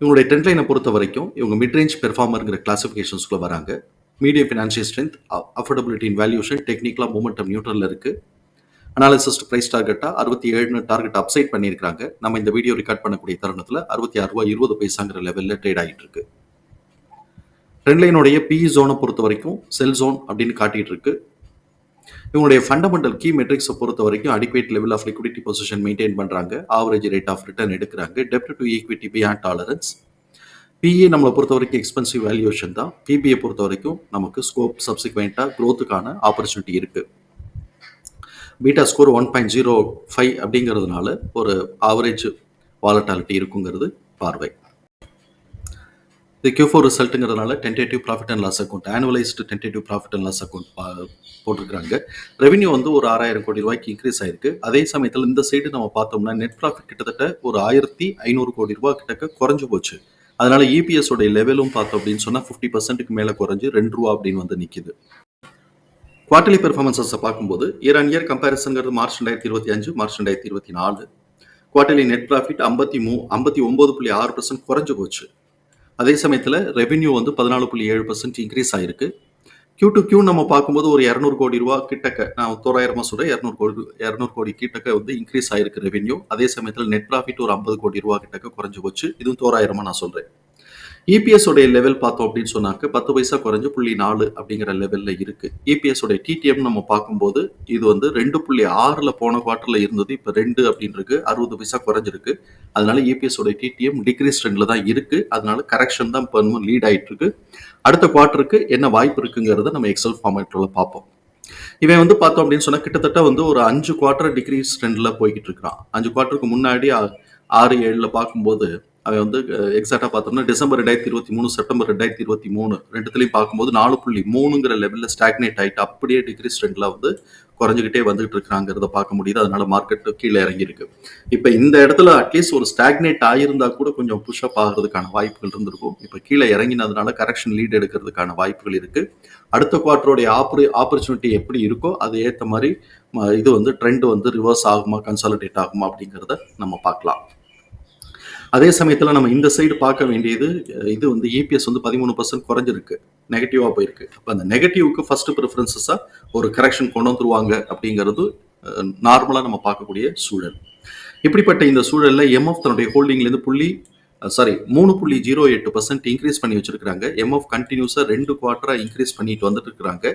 இவங்களுடைய ட்ரெண்ட் லைனை பொறுத்த வரைக்கும் இவங்க மிட் ரேஞ்ச் பெர்ஃபார்மருங்கிற கிளாஸிஃபிகேஷன்ஸ்குள்ளே வராங்க. Medium financial strength affordability in valuation டெக்னிக்கலாக மூமெண்டம் நியூட்ரலில் இருக்குது அனாலிசிஸ்ட் ப்ரைஸ் டார்கெட்டாக அறுபத்தி ஏழுன்னு டார்கெட் அப்சைட் பண்ணியிருக்காங்க நம்ம இந்த வீடியோ ரெக்கார்ட் பண்ணக்கூடிய தருணத்தில் அறுபத்தி ஆறு ரூபா இருபது பைசாங்கிற லெவலில் ட்ரேட் ஆகிட்டு இருக்கு. ட்ரெண்ட் லைனுடைய பி ஜோனை பொறுத்த வரைக்கும் செல் ஜோன் அப்படின்னு காட்டிகிட்டு இருக்கு. இவங்களுடைய ஃபண்டமெண்டல் கீ மெட்ரிக்ஸை பொறுத்த வரைக்கும் adequate level of liquidity position maintain பண்ணுறாங்க ஆவரேஜ் ரேட் ஆஃப் ரிட்டர்ன் எடுக்கிறாங்க. டெப்ட் to equity beyond tolerance PA நம்மளை பொறுத்த வரைக்கும் எக்ஸ்பென்சிவ் வேல்யூஷன் தான். பிபிஐ பொறுத்த வரைக்கும் நமக்கு ஸ்கோப் சப்சிக்வெண்ட்டாக க்ரோத்துக்கான ஆப்பர்ச்சுனிட்டி இருக்குது beta score one point zero five அப்படிங்கிறதுனால ஒரு ஆவரேஜ் வாலட்டாலிட்டி இருக்குங்கிறது பார்வை. இது Q four ரிசல்ட்டுங்கிறதுனால tentative profit and loss account annualised tentative profit and loss account போட்டிருக்காங்க ரெவென்யூ வந்து ஒரு ஆறாயிரம் கோடி ரூபாய்க்கு இன்க்ரீஸ் ஆயிருக்கு. அதே சமயத்தில் இந்த சைடு நம்ம பார்த்தோம்னா நெட் ப்ராஃபிட் கிட்டத்தட்ட ஒரு ஆயிரத்தி ஐநூறு கோடி ரூபாய் கிட்டக்க குறைஞ்சு போச்சு. அதனால இபிஎஸ் உடைய லெவலும் பார்த்தோம் அப்படின்னு சொன்னால் ஃபிஃப்டி பர்சன்ட்டுக்கு மேலே குறைஞ்சு ரெண்டு ரூபா அப்படின்னு வந்து நிற்கிது குவார்டர்லி பெர்ஃபார்மன்ஸஸை பார்க்கும்போது இயர் அண்ட் இயர் கம்பேரிசன்கிறது மார்ச் ரெண்டாயிரத்தி இருபத்தி அஞ்சு மார்ச் ரெண்டாயிரத்தி இருபத்தி நாலு. குவார்டர்லி நெட் ப்ராஃபிட் ஐம்பத்தி மூ ஐம்பத்தி ஒம்பது புள்ளி ஆறு பர்சன்ட் குறைஞ்சு போச்சு. அதே சமயத்தில் ரெவென்யூ வந்து பதினாலு புள்ளி ஏழு பர்சன்ட் இன்க்ரீஸ் ஆயிருக்கு. கியூ டு கியூ நம்ம பார்க்கும்போது ஒரு இரநூறு கோடி ரூபா கிட்டக்க நான் தோராயிரமாக சொல்கிறேன் இரநூறு கோடி இரநூறு கோடி கிட்டக்க வந்து இன்க்ரீஸ் ஆயிருக்கு ரெவென்யூ அதே சமயத்தில் நெட் ப்ராஃபிட் ஒரு ஐம்பது கோடி ரூபா கிட்டக்க குறைஞ்சு போச்சு. இதுவும் தோராயிரமாக நான் சொல்கிறேன் இபிஎஸ் உடைய லெவல் பார்த்தோம் அப்படின்னு சொன்னாக்க பத்து பைசா குறைஞ்சு புள்ளி நாலு அப்படிங்கிற லெவலில் இருக்கு. இபிஎஸ் உடைய டிடிஎம் நம்ம பார்க்கும்போது இது வந்து ரெண்டு புள்ளி ஆறில் போன குவார்டரில் இருந்தது இப்போ ரெண்டு அப்படின்னு இருக்கு அறுபது பைசா குறைஞ்சிருக்கு. அதனால இபிஎஸ் உடைய டிடிஎம் டிக்ரீஸ் ட்ரெண்டில் தான் இருக்கு. அதனால கரெக்ஷன் தான் இப்போ லீட் ஆகிட்டு இருக்கு. அடுத்த குவார்ட்டருக்கு என்ன வாய்ப்பு இருக்குங்கிறத நம்ம எக்ஸல் ஃபார்மேட்டில் பார்ப்போம். இவன் வந்து பார்த்தோம் அப்படின்னு சொன்னால் கிட்டத்தட்ட வந்து ஒரு அஞ்சு குவார்டர் டிகிரிஸ் ட்ரெண்டில் போய்கிட்டு இருக்கிறான். அஞ்சு குவார்ட்டருக்கு முன்னாடி ஆறு ஏழில் பார்க்கும்போது அவன் வந்து எக்ஸாக்டா பார்த்தோம்னா டிசம்பர் ரெண்டாயிரத்தி இருபத்தி மூணு செப்டம்பர் ரெண்டாயிரத்தி இருபத்தி மூணு ரெண்டுத்துலையும் பார்க்கும்போது நாலு புள்ளி மூணுங்கிற லெவலில் ஸ்டாக்னேட் ஆயிட்டு அப்படியே டிகிரி ட்ரெண்ட்ல வந்து குறைஞ்சிக்கிட்டே வந்துகிட்டு இருக்கிறாங்கிறத பார்க்க முடியுது. அதனால மார்க்கெட்டு கீழே இறங்கியிருக்கு. இப்போ இந்த இடத்துல அட்லீஸ்ட் ஒரு ஸ்டாக்னேட் ஆயிருந்தா கூட கொஞ்சம் புஷ்அப் ஆகிறதுக்கான வாய்ப்புகள் இருந்திருக்கும். இப்போ கீழே இறங்கினதுனால கரெக்ஷன் லீட் எடுக்கிறதுக்கான வாய்ப்புகள் இருக்கு. அடுத்த குவார்டருடைய ஆப்பர் ஆப்பர்ச்சுனிட்டி எப்படி இருக்கோ அது ஏற்ற மாதிரி ம, இது வந்து ட்ரெண்ட் வந்து ரிவர்ஸ் ஆகுமா கன்சாலிடேட் ஆகுமா அப்படிங்கிறத நம்ம பார்க்கலாம். அதே சமயத்தில் நம்ம இந்த சைடு பார்க்க வேண்டியது இது வந்து இபிஎஸ் வந்து பதிமூணு பர்சன்ட் குறைஞ்சிருக்கு. நெகட்டிவாக போயிருக்கு. அப்போ அந்த நெகட்டிவ்க்கு ஃபர்ஸ்ட் ப்ரிஃபரன்சஸாக ஒரு கரெக்ஷன் கொண்டு வந்துருவாங்க அப்படிங்கிறது நார்மலாக நம்ம பார்க்கக்கூடிய சூழல். இப்படிப்பட்ட இந்த சூழலில் எம்எஃப் தன்னுடைய ஹோல்டிங்லேருந்து புள்ளி சாரி மூணு புள்ளி ஜீரோ எட்டு பர்சன்ட் இன்க்ரீஸ் பண்ணி வச்சிருக்காங்க எம்எஃப் கண்டினியூஸாக ரெண்டு குவார்ட்டராக இன்க்ரீஸ் பண்ணிட்டு வந்துட்டு இருக்கிறாங்க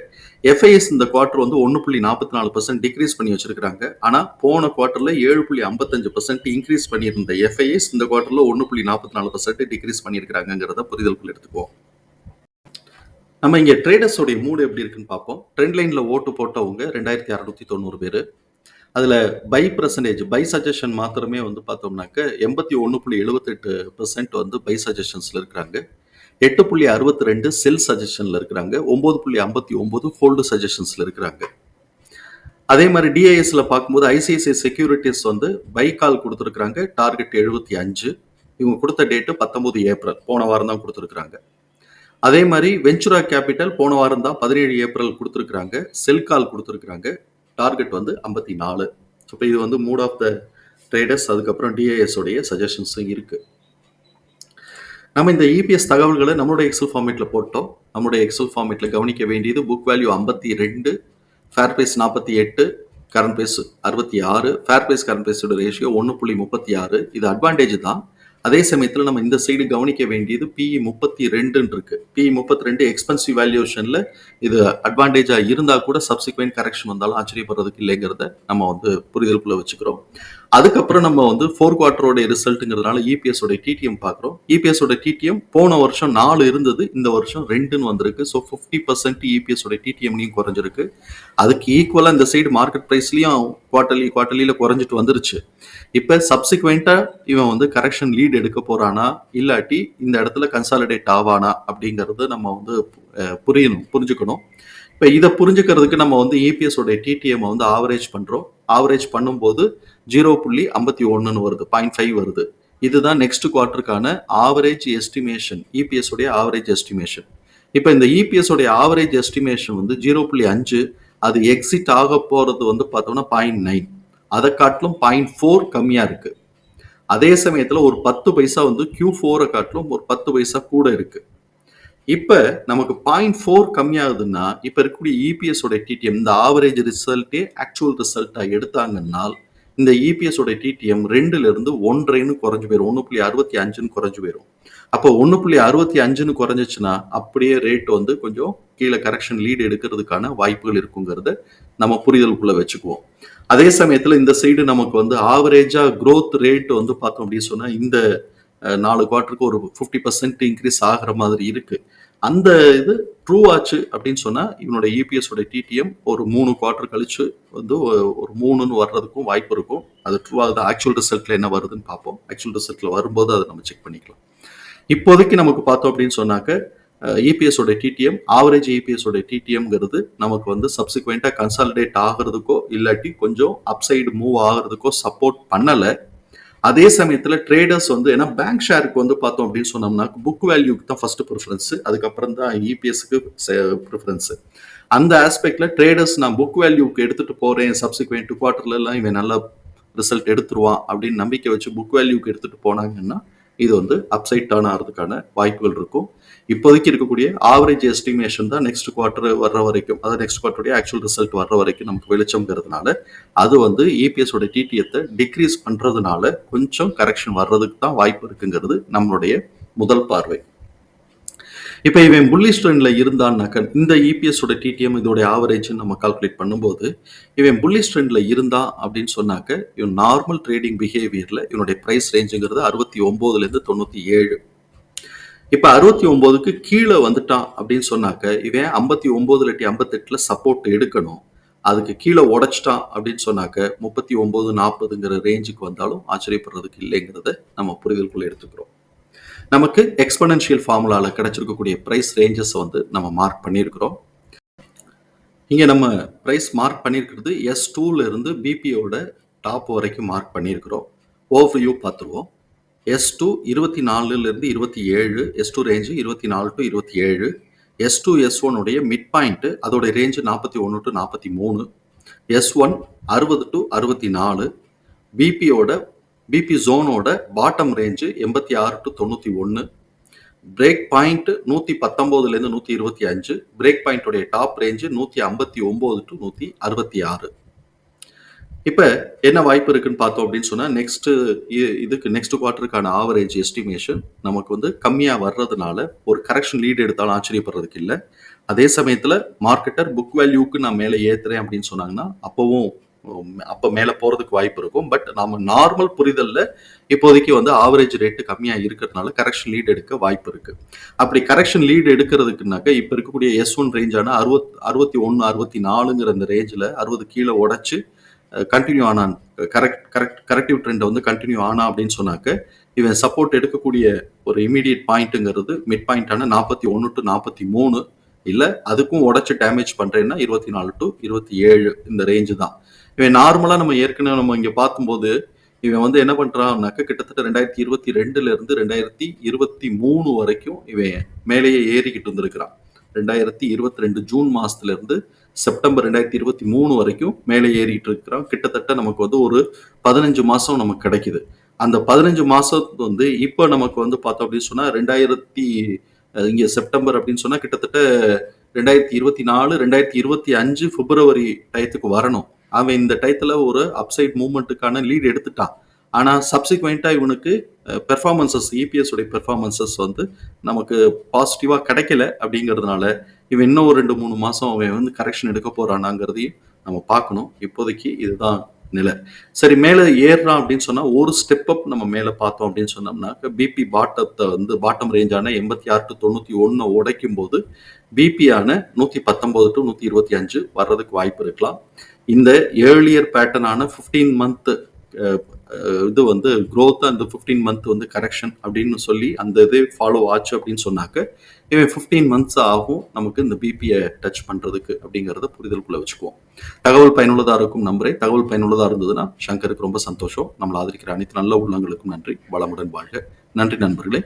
எஃப்ஐஎஸ் இந்த குவார்ட்டர் வந்து ஒன்று புள்ளி நாற்பத்தி நாலு பர்சன்ட் டிக்ரீஸ் பண்ணி வச்சிருக்காங்க ஆனால் போன குவார்ட்டரில் ஏழு புள்ளி ஐம்பத்தஞ்சு பர்சன்ட் இன்க்ரீஸ் பண்ணியிருந்த எஃப்ஐஎஸ் இந்த குவார்ட்டரில் ஒன்று புள்ளி நாற்பத்தி நாலு பர்சன்ட் டிக்ரீஸ் பண்ணியிருக்காங்கிறத புரிதலுக்குள் எடுத்துக்குவோம். நம்ம இங்கே ட்ரேடர்ஸோடைய மூடு எப்படி இருக்குன்னு பார்ப்போம். ட்ரெண்ட் லைனில் ஓட்டு போட்டவங்க ரெண்டாயிரத்தி அறநூற்றி தொண்ணூறு பேர். அதில் பை பர்சன்டேஜ் பை சஜஷன் மாத்திரமே வந்து பார்த்தோம்னாக்க எண்பத்தி ஒன்று புள்ளி எழுபத்தெட்டு பெர்சென்ட் வந்து பை சஜஷன்ஸில் இருக்கிறாங்க. எட்டு புள்ளி அறுபத்தி ரெண்டு செல் சஜஷனில் இருக்கிறாங்க. ஒம்பது புள்ளி ஐம்பத்தி ஒம்பது ஹோல்டு சஜஷன்ஸில் இருக்கிறாங்க. அதே மாதிரி டிஐஎஸில் பார்க்கும்போது ஐசிஐசிஐ செக்யூரிட்டிஸ் வந்து பை கால் கொடுத்துருக்குறாங்க. டார்கெட் எழுபத்தி அஞ்சு. இவங்க கொடுத்த டேட்டு பத்தொம்போது ஏப்ரல் போன வாரம் தான் கொடுத்துருக்குறாங்க. அதே மாதிரி வெஞ்சுரா கேபிட்டல் போன வாரம் தான் பதினேழு ஏப்ரல் கொடுத்துருக்குறாங்க. செல் கால் கொடுத்துருக்குறாங்க. டார்கெட் வந்து ஐம்பத்தி நாலு. இப்போ இது வந்து மூட் ஆஃப் த ட்ரேடர்ஸ் அதுக்கப்புறம் டிஐஎஸ் உடைய சஜஷன்ஸும் இருக்கு. நம்ம இந்த இபிஎஸ் தகவல்களை நம்மளுடைய எக்ஸல் ஃபார்மேட்டில் போட்டோம். நம்மளுடைய எக்ஸல் ஃபார்மேட்டில் கவனிக்க வேண்டியது புக் வேல்யூ ஐம்பத்தி ரெண்டு ஃபேர் ப்ரைஸ் நாற்பத்தி எட்டு கரண்ட் ப்ரைஸ் அறுபத்தி ஆறு ஃபேர் ப்ரைஸ் கரண்ட் ப்ரைஸோட ரேஷியோ ஒன்று புள்ளி முப்பத்தி ஆறு. இது அட்வான்டேஜ் தான். அதே சமயத்தில் நம்ம இந்த சைடு கவனிக்க வேண்டியது பிஇ முப்பத்தி ரெண்டுன்னு இருக்கு பிஇ முப்பத்தி ரெண்டு எக்ஸ்பென்சிவ் வேல்யூஷனில் இது அட்வான்டேஜாக இருந்தால் கூட சப்சிக்வெண்ட் கரெக்ஷன் வந்தாலும் ஆச்சரியப்படுறதுக்கு இல்லைங்கிறத நம்ம வந்து புரிதலுக்குள்ளே வச்சுக்கிறோம். அதுக்கப்புறம் நம்ம வந்து ஃபோர் குவார்ட்டரோட ரிசல்ட்டுங்கிறதுனால இபிஎஸ் உடைய டிடிஎம் பார்க்குறோம். இபிஎஸ் உடைய டிடிஎம் போன வருஷம் நாலு இருந்தது இந்த வருஷம் ரெண்டுன்னு வந்திருக்கு. ஸோ ஃபிஃப்டி பர்சன்ட் இபிஎஸ் உடைய டிடிஎம்லையும் குறைஞ்சிருக்கு. அதுக்கு ஈக்குவலாக இந்த சைடு மார்க்கெட் ப்ரைஸ்லையும் குவார்டர்லி குவார்டர்லியில் குறைஞ்சிட்டு வந்துருச்சு. இப்போ சப்சிக்வெண்ட்டாக இவன் வந்து கரெக்ஷன் லீட் எடுக்க போகிறானா இல்லாட்டி இந்த இடத்துல கன்சாலிடேட் ஆவானா? அப்படிங்கிறது நம்ம வந்து புரியணும் புரிஞ்சுக்கணும். இப்போ இதை புரிஞ்சுக்கிறதுக்கு நம்ம வந்து EPS உடைய டிடிஎம் வந்து ஆவரேஜ் பண்ணுறோம் ஆவரேஜ் பண்ணும்போது ஜீரோ புள்ளி ஐம்பத்தி ஒன்றுன்னு வருது பாயிண்ட் ஃபைவ் வருது. இதுதான் நெக்ஸ்ட் குவார்ட்டருக்கான ஆவரேஜ் எஸ்டிமேஷன் இபிஎஸ் உடைய ஆவரேஜ் எஸ்டிமேஷன் இப்போ இந்த இபிஎஸ் உடைய ஆவரேஜ் எஸ்டிமேஷன் வந்து ஜீரோ புள்ளி அஞ்சு அது எக்ஸிட் ஆக போகிறது வந்து பார்த்தோம்னா பாயிண்ட் நைன் அதை காட்டிலும் பாயிண்ட் ஃபோர் கம்மியாக இருக்குது அதே சமயத்தில் ஒரு பத்து பைசா வந்து கியூ ஃபோரை காட்டிலும் ஒரு பத்து பைசா கூட இருக்குது இப்போ நமக்கு பாயிண்ட் ஃபோர் கம்மியாகுதுன்னா இப்போ இருக்கக்கூடிய இபிஎஸ் உடைய டிடிஎம் இந்த ஆவரேஜ் ரிசல்ட்டே ஆக்சுவல் ரிசல்ட்டாக எடுத்தாங்கன்னால் இந்த இபிஎஸ் உடைய டிடிஎம் ரெண்டுல இருந்து ஒன்றரைன்னு குறைஞ்சு போயிடும் ஒன்று புள்ளி அறுபத்தி அஞ்சுன்னு குறைஞ்சு போயிடும் அப்போ ஒன்று புள்ளி அறுபத்தி அஞ்சுன்னு குறைஞ்சிச்சுன்னா அப்படியே ரேட் வந்து கொஞ்சம் கீழே கரெக்ஷன் லீடு எடுக்கிறதுக்கான வாய்ப்புகள் இருக்குங்கிறத நம்ம புரிதலுக்குள்ள வச்சுக்குவோம். அதே சமயத்தில் இந்த சைடு நமக்கு வந்து ஆவரேஜா க்ரோத் ரேட் வந்து பார்த்தோம் அப்படின்னு சொன்னா இந்த நாலு குவார்ட்டருக்கு ஒரு ஃபிஃப்டி பர்சன்ட் இன்க்ரீஸ் ஆகிற மாதிரி இருக்கு. அந்த இது ட்ரூ ஆச்சு அப்படின்னு சொன்னால் இவனோட இபிஎஸ் உடைய டிடிஎம் ஒரு மூணு குவார்ட்டர் கழிச்சு வந்து ஒரு மூணுன்னு வர்றதுக்கும் வாய்ப்பு இருக்கும். அது ட்ரூ ஆகுது? ஆக்சுவல் ரிசல்ட்ல என்ன வருதுன்னு பார்ப்போம். ஆக்சுவல் ரிசல்ட்ல வரும்போது அதை நம்ம செக் பண்ணிக்கலாம். இப்போதைக்கு நமக்கு பார்த்தோம் அப்படின்னு சொன்னாக்க இபிஎஸ் உடைய டிடிஎம் ஆவரேஜ் இபிஎஸ் உடைய டிடிஎம்ங்கிறது நமக்கு வந்து சப்சிக்வெண்ட்டாக கன்சாலிடேட் ஆகிறதுக்கோ இல்லாட்டி கொஞ்சம் அப்சைடு மூவ் ஆகிறதுக்கோ சப்போர்ட் பண்ணலை. அதே சமயத்தில் ட்ரேடர்ஸ் வந்து ஏன்னா பேங்க் ஷேருக்கு வந்து பார்த்தோம் அப்படின்னு சொன்னோம்னா புக் வேல்யூக்கு தான் ஃபர்ஸ்ட் ப்ரிஃபரன்ஸ் அதுக்கப்புறம் தான் இபிஎஸ்க்கு ப்ரிஃபரன்ஸு அந்த ஆஸ்பெக்டில் ட்ரேடர்ஸ் நான் புக் வேல்யூக்கு எடுத்துகிட்டு போகிறேன் சப்சிக்வெண்ட் குவார்ட்டர்லாம் இவன் நல்லா ரிசல்ட் எடுத்துருவான் அப்படின்னு நம்பிக்கை வச்சு புக் வேல்யூக்கு எடுத்துகிட்டு போனாங்கன்னா இது வந்து அப்சைட் டேர்ன் ஆகிறதுக்கான வாய்ப்புகள் இருக்கும். இப்போதைக்கு இருக்கக்கூடிய ஆவரேஜ் எஸ்டிமேஷன் தான் நெக்ஸ்ட் குவார்டர் வர்ற வரைக்கும் அதாவது நெக்ஸ்ட் குவார்டருடைய ஆக்சுவல் ரிசல்ட் வர்ற வரைக்கும் நமக்கு வெளிச்சம்ங்கிறதுனால அது வந்து இபிஎஸோட டிடிஎத்தை டிக்ரீஸ் பண்ணுறதுனால கொஞ்சம் கரெக்ஷன் வர்றதுக்கு தான் வாய்ப்பு இருக்குங்கிறது நம்மளுடைய முதல் பார்வை. இப்போ இவன் புல்லிஷ் ட்ரெண்ட்ல இருந்தான்னாக்க இந்த இபிஎஸோட டிடிஎம் இதோடைய ஆவரேஜ்னு நம்ம கால்குலேட் பண்ணும்போது இவன் புல்லிஷ் ட்ரெண்ட்ல இருந்தான் அப்படின்னு சொன்னாக்க இவன் நார்மல் ட்ரேடிங் பிஹேவியரில் இவனுடைய ப்ரைஸ் ரேஞ்சுங்கிறது அறுபத்தி ஒம்போதுலேருந்து தொண்ணூற்றி ஏழு இப்போ அறுபத்தி ஒம்போதுக்கு கீழே வந்துட்டான் அப்படின்னு சொன்னாக்க இவன் ஐம்பத்தி ஒம்பது இல்லாட்டி ஐம்பத்தெட்டில் சப்போர்ட் எடுக்கணும். அதுக்கு கீழே உடச்சிட்டான் அப்படின்னு சொன்னாக்க முப்பத்தி ஒம்பது நாற்பதுங்கிற ரேஞ்சுக்கு வந்தாலும் ஆச்சரியப்படுறதுக்கு இல்லைங்கிறத நம்ம புரிதலுக்குள்ள எடுத்துக்கிறோம். நமக்கு எக்ஸ்பனன்ஷியல் ஃபார்முலாவில் கிடச்சிருக்கக்கூடிய பிரைஸ் ரேஞ்சஸ் வந்து நம்ம மார்க் பண்ணியிருக்கிறோம். இங்கே நம்ம ப்ரைஸ் மார்க் பண்ணியிருக்கிறது எஸ் டூலேருந்து பிபியோட டாப் வரைக்கும் மார்க் பண்ணியிருக்கிறோம். ஓவர்வியூ பார்த்துருவோம். எஸ் டூ இருபத்தி நாலுலேருந்து இருபத்தி ஏழு எஸ் டூ ரேஞ்சு இருபத்தி நாலு டு இருபத்தி ஏழு எஸ் டூ எஸ் ஒனுடைய மிட் பாயிண்ட்டு அதோடைய ரேஞ்சு நாற்பத்தி ஒன்று டு நாற்பத்தி மூணு எஸ் ஒன் அறுபது டு அறுபத்தி நாலு பிபியோட பிபி ஜோனோட பாட்டம் ரேஞ்சு எண்பத்தி ஆறு டு தொண்ணூற்றி ஒன்று பிரேக் பாயிண்ட் நூற்றி பத்தொம்போதுலேருந்து நூற்றி இருபத்தி அஞ்சு பிரேக் பாயிண்ட்டுடைய டாப் ரேஞ்சு நூற்றி ஐம்பத்தி ஒம்பது டு நூற்றி அறுபத்தி ஆறு. இப்போ என்ன வாய்ப்பு இருக்குன்னு பார்த்தோம் அப்படின்னு சொன்னால் நெக்ஸ்ட் இதுக்கு நெக்ஸ்ட் குவார்ட்டருக்கான ஆவரேஜ் எஸ்டிமேஷன் நமக்கு வந்து கம்மியாக வர்றதுனால ஒரு கரெக்ஷன் லீட் எடுத்தாலும் ஆச்சரியப்படுறதுக்கு இல்லை. அதே சமயத்தில் மார்க்கெட்டர் புக் வேல்யூக்கு நான் மேலே ஏற்றுறேன் அப்படின்னு சொன்னாங்கன்னா அப்போவும் அப்போ மேலே போகிறதுக்கு வாய்ப்பு இருக்கும். பட் நம்ம நார்மல் புரிதலில் இப்போதைக்கு வந்து ஆவரேஜ் ரேட்டு கம்மியாக இருக்கிறதுனால கரெக்ஷன் லீட் எடுக்க வாய்ப்பு இருக்குது அப்படி கரெக்ஷன் லீடு எடுக்கிறதுக்குனாக்க இப்போ இருக்கக்கூடிய எஸ் ஒன் ரேஞ்சான அறுபத் அறுபத்தி ஒன்று அறுபத்தி நாலுங்கிற அந்த ரேஞ்சில் அறுபது கீழே உடச்சி கண்டினியூ ஆனான் கரெக்ட் கரெக்ட் கரெக்டிவ் ட்ரெண்டை வந்து கண்டினியூ ஆனா அப்படின்னு சொன்னாக்க இவன் சப்போர்ட் எடுக்கக்கூடிய ஒரு இமீடியட் பாயிண்ட்டுங்கிறது மிட் பாயிண்டான நாற்பத்தி ஒன்று டு நாற்பத்தி மூணு இல்லை அதுக்கும் உடச்சி டேமேஜ் பண்ணுறேன்னா இருபத்தி நாலு டு இருபத்தி ஏழு இந்த ரேஞ்சு தான். இவன் நார்மலாக நம்ம ஏற்கனவே நம்ம இங்கே பார்க்கும்போது இவன் வந்து என்ன பண்றான்னாக்க கிட்டத்தட்ட ரெண்டாயிரத்தி இருபத்தி ரெண்டுல இருந்து ரெண்டாயிரத்தி இருபத்தி மூணு வரைக்கும் இவன் மேலேயே ஏறிக்கிட்டு வந்திருக்கிறான். ரெண்டாயிரத்தி இருபத்தி ரெண்டு ஜூன் மாசத்துல இருந்து செப்டம்பர் ரெண்டாயிரத்தி இருபத்தி மூணு வரைக்கும் மேலே ஏறிட்டு இருக்கிறோம் கிட்டத்தட்ட நமக்கு வந்து ஒரு பதினஞ்சு மாசம் நமக்கு கிடைக்குது. அந்த பதினஞ்சு மாசம் வந்து இப்போ நமக்கு வந்து பார்த்தோம் அப்படின்னு சொன்னா ரெண்டாயிரத்தி இங்கே இங்க செப்டம்பர் அப்படின்னு சொன்னா கிட்டத்தட்ட ரெண்டாயிரத்தி இருபத்தி நாலு ரெண்டாயிரத்தி இருபத்தி அஞ்சு பிப்ரவரி டயத்துக்கு வரணும். அவன் இந்த டயத்துல ஒரு அப்சைட் மூவ்மெண்ட்டுக்கான லீட் எடுத்துட்டான். ஆனால் சப்சிக்வெண்ட்டாக இவனுக்கு பெர்ஃபார்மன்சஸ் இபிஎஸ் உடைய பெர்ஃபார்மன்சஸ் வந்து நமக்கு பாசிட்டிவாக கிடைக்கல அப்படிங்கிறதுனால இவன் இன்னும் ஒரு ரெண்டு மூணு மாதம் அவன் வந்து கரெக்ஷன் எடுக்க போகிறானாங்கிறதையும் நம்ம பார்க்கணும். இப்போதைக்கு இதுதான் நிலை. சரி மேலே ஏறுறான் அப்படின்னு சொன்னால் ஒரு ஸ்டெப் அப் நம்ம மேலே பார்த்தோம் அப்படின்னு சொன்னோம்னாக்க பிபி பாட்டத்தை வந்து பாட்டம் ரேஞ்சான எண்பத்தி ஆறு டு தொண்ணூற்றி ஒன்று உடைக்கும் போது பிபியான நூற்றி பத்தொம்போது டு நூற்றி இருபத்தி அஞ்சு வர்றதுக்கு வாய்ப்பு இருக்கலாம். இந்த ஏர்லியர் பேட்டர்னான ஃபிஃப்டீன் மந்த் இது வந்து க்ரோத் அந்த ஃபிஃப்டீன் மந்த் வந்து கரெக்ஷன் அப்படின்னு சொல்லி அந்த இது ஃபாலோ ஆச்சு அப்படின்னு சொன்னாக்க இவன் ஃபிஃப்டீன் மந்த்ஸ் ஆகும் நமக்கு இந்த பிபியை டச் பண்ணுறதுக்கு அப்படிங்கிறத புரிதலுக்குள்ள வச்சுக்குவோம். தகவல் பயனுள்ளதாக இருக்கும் நம்புறேன். தகவல் பயனுள்ளதாக இருந்ததுன்னா சங்கருக்கு ரொம்ப சந்தோஷம். நம்மளை ஆதரிக்கிற அனைத்து நல்ல உள்ளங்களுக்கும் நன்றி. வளமுடன் வாழ்க. நன்றி நண்பர்களே.